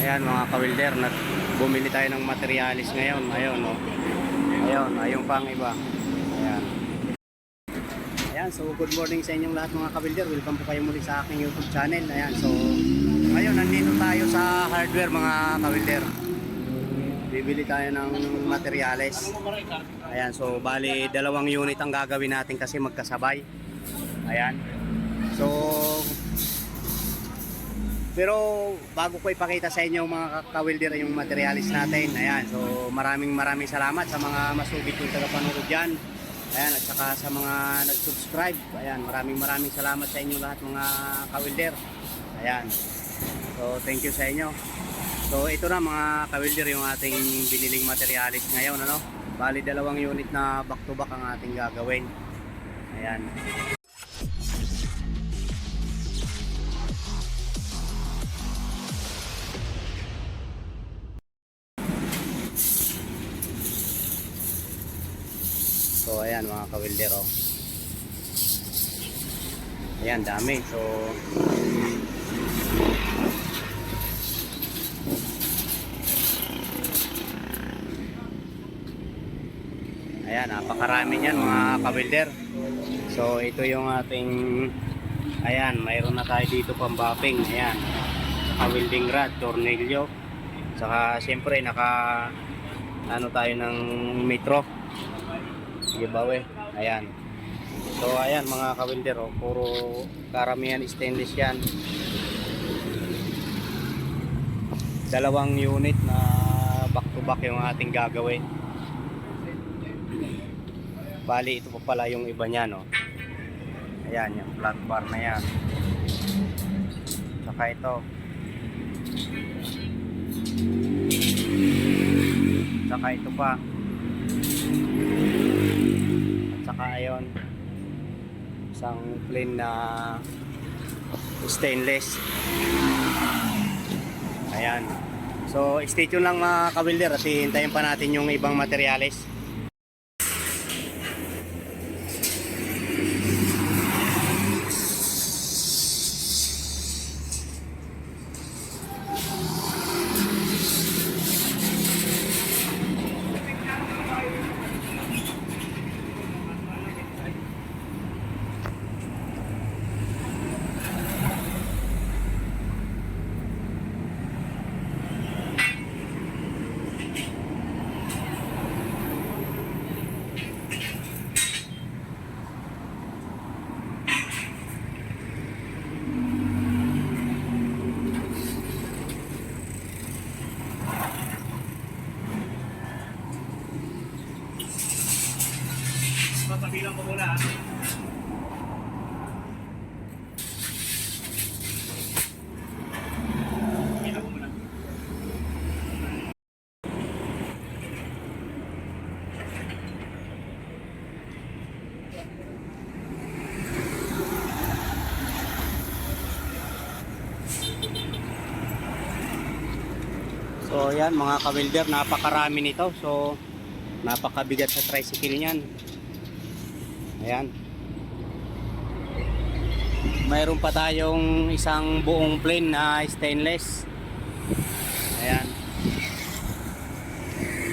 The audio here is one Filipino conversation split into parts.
Ayan mga kawilder, nag bumili tayo ng materialis ngayon. Ayun, no. Ayun, ayun pang iba. Ayan. Ayan, so good morning sa inyong lahat mga kawilder. Welcome po kayo muli sa aking YouTube channel. Ayan, so ngayon nandito tayo sa hardware mga kawilder. Bibili tayo ng materialis. Ayan, so bali dalawang unit ang gagawin natin kasi magkasabay. Ayan. So pero bago ko ipakita sa inyo mga kawilder yung materialis natin. Ayan, so maraming maraming salamat sa mga masugid yung tagapanood dyan. Ayan, at saka sa mga nag-subscribe. Ayan, maraming maraming salamat sa inyo lahat mga kawilder. Ayan. So thank you sa inyo. So ito na mga kawilder yung ating biniling materialis ngayon. Ano? Bali dalawang unit na back to back ang ating gagawin. Ayan. So ayan mga kawilder oh. Ayan dami. So Ayan, napakarami niyan mga kawilder. So ito yung ating Ayan, mayroon na tayo dito pang bapping. Ayan. Saka welding rod, tornilyo. Saka siyempre naka ano tayo ng metro giveaway. Ayan. So ayan mga kawilder, oh, puro karamihan stainless yan. Dalawang unit na back to back yung ating gagawin. Bali ito pa pala yung iba niya no. Ayan yung flat bar na yan. Saka ito. Saka ito pa. At saka ayon isang plain na stainless. Ayan. So stay tuned lang mga kawilder at hihintayin pa natin yung ibang materyales Papabilang ah. Ko muna. So ayan mga kawilder, napakarami nito. So napakabigat sa tricycle niyan. Ayan. Mayroon pa tayong isang buong plane na stainless. Ayan.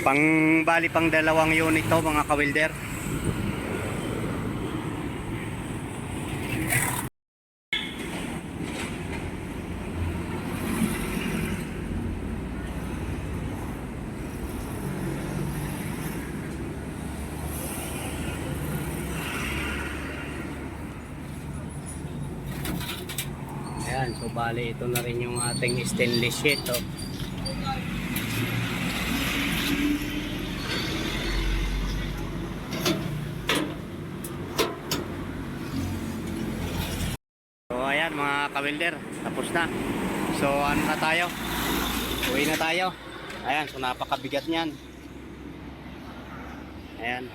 Pang bali pang dalawang unit to mga kawilder. Ayan, so bali ito na rin yung ating stainless sheet. Oh. Ayan mga kawilder, tapos na. So ano na tayo? Uwi na tayo. Ayan, so napakabigat niyan. Ayan.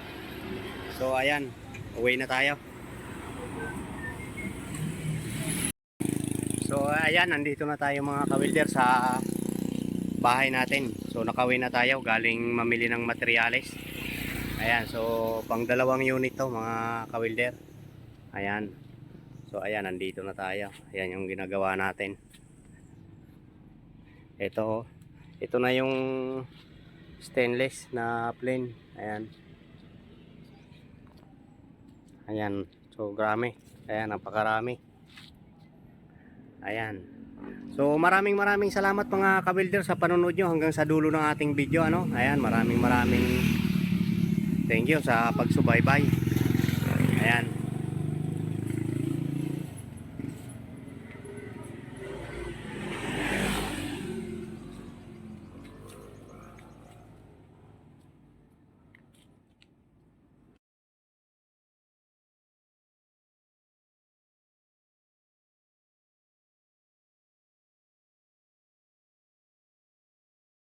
So ayan, uwi na tayo. So ayan, nandito na tayo mga kawilder sa bahay natin. So nakawin na tayo galing mamili ng materyales. Ayan, so pang dalawang unit to mga kawilder. Ayan. So ayan, nandito na tayo. Ayan yung ginagawa natin. Ito, oh. ito na yung stainless na plane. Ayan. Ayan. So, grami. Ayan, napakarami. Ayan. So maraming maraming salamat mga kabuilder sa panonood nyo hanggang sa dulo ng ating video. Ano? Ayan, maraming maraming thank you sa pagsubaybay. Ayan.